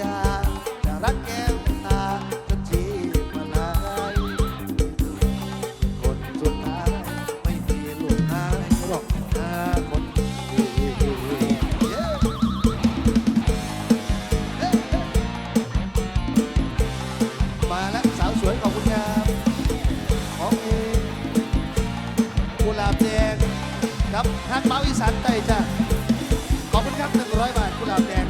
จะรักแก้วตาจนชีพมาลายคนสุดท้ายไม่มีลูกนายหรอกหาคนดีเย้มาแล้วสาวสวยขอบคุณครับของเองกุหลาบแดงครับฮักเบาอีสานใต้จ้ะขอบคุณครับ100 บาทกุหลาบแดง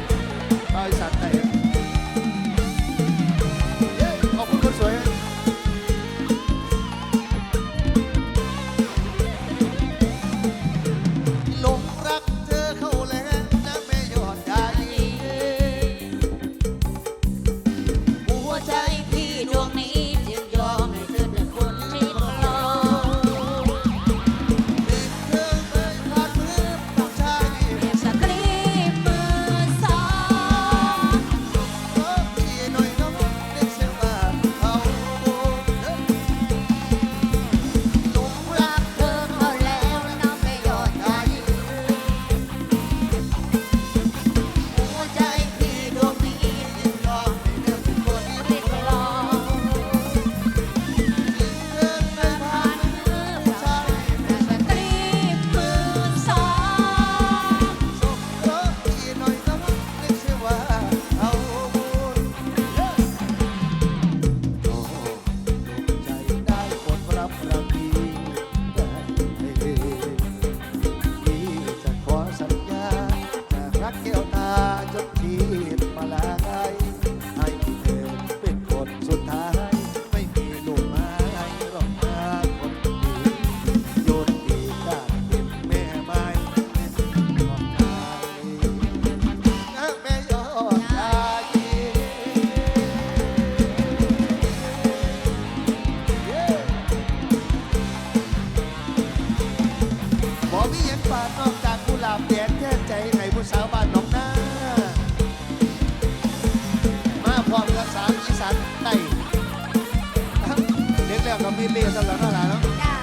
ด็กแล้วก็มีเลี้ยสำหรับน้องหลานเนาะจ้า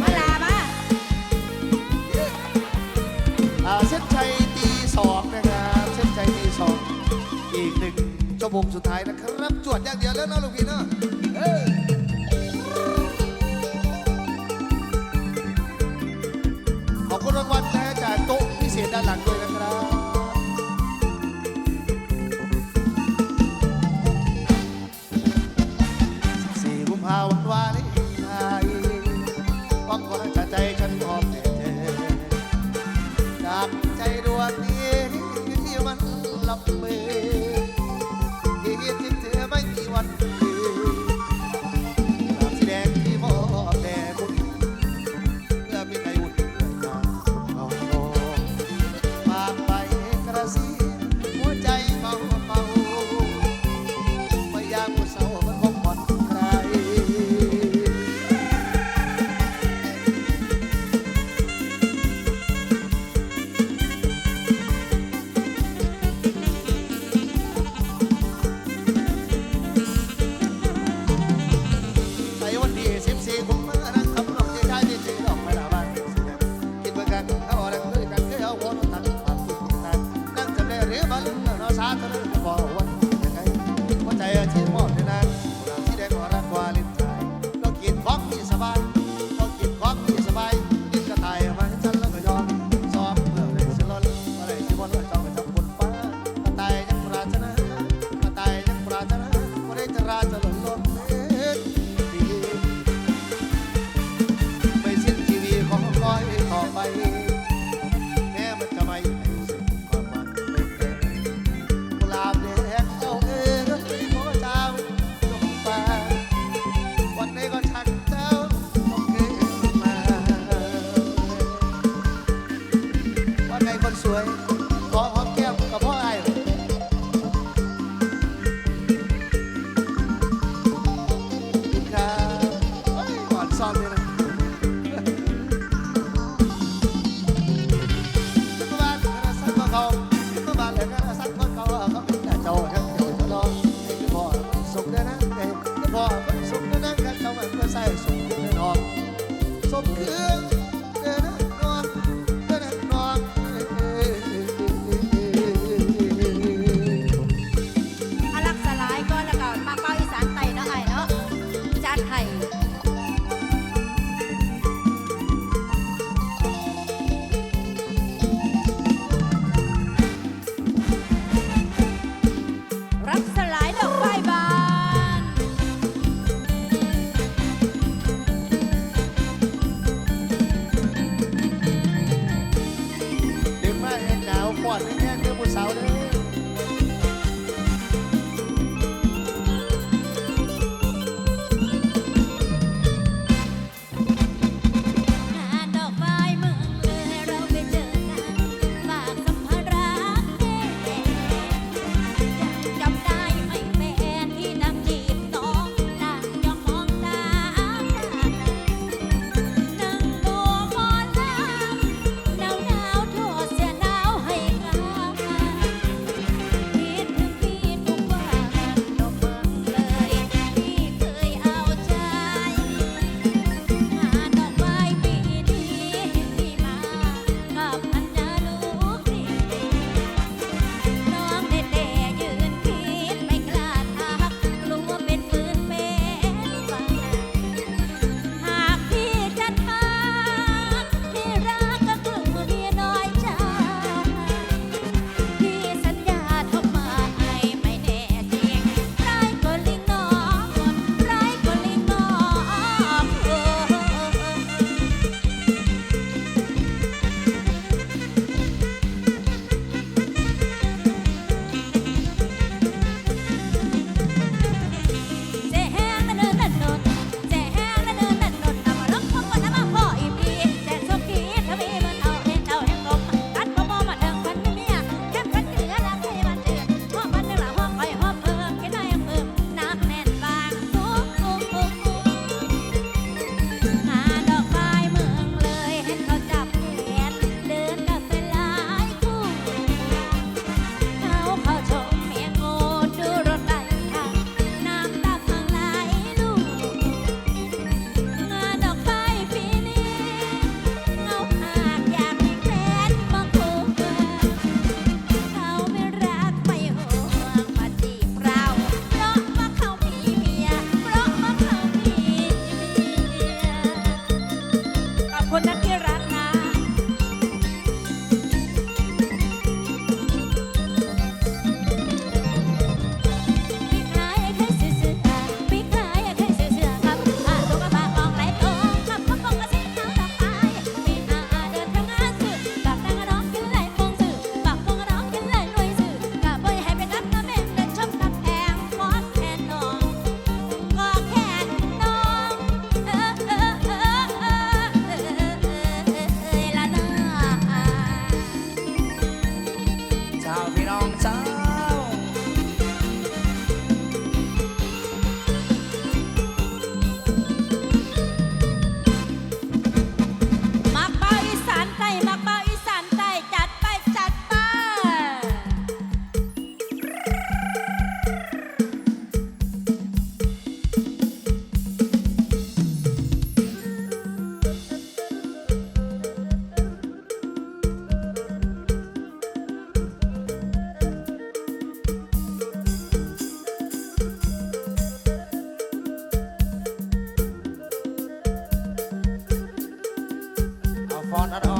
มาลามาอ่าเส้นชัยตีสองนะครับเส้นชัยตีสองอีกหนึ่งชั่วโมงสุดท้ายนะครับจวดอย่างเดียวแล้วเนาะลูกพี่เนาะเอ้ยขอบคุณรางวัลนะฮะจากโต๊ะพิเศษด้านหลังด้วยนะ ว่าไงคนสวย ขอหอมแก้มกับพ่อไอ้ครับเอ้ยอ่อนซ่อนด้ยนะสักบาทก็สักก็เขาสักบาทแล้วก็สักก็เขาเขาเป็นแต่เจ้ทั้เจ้าทั้นองให้พ่อสุขด้วยนะให้พ่อ พรอ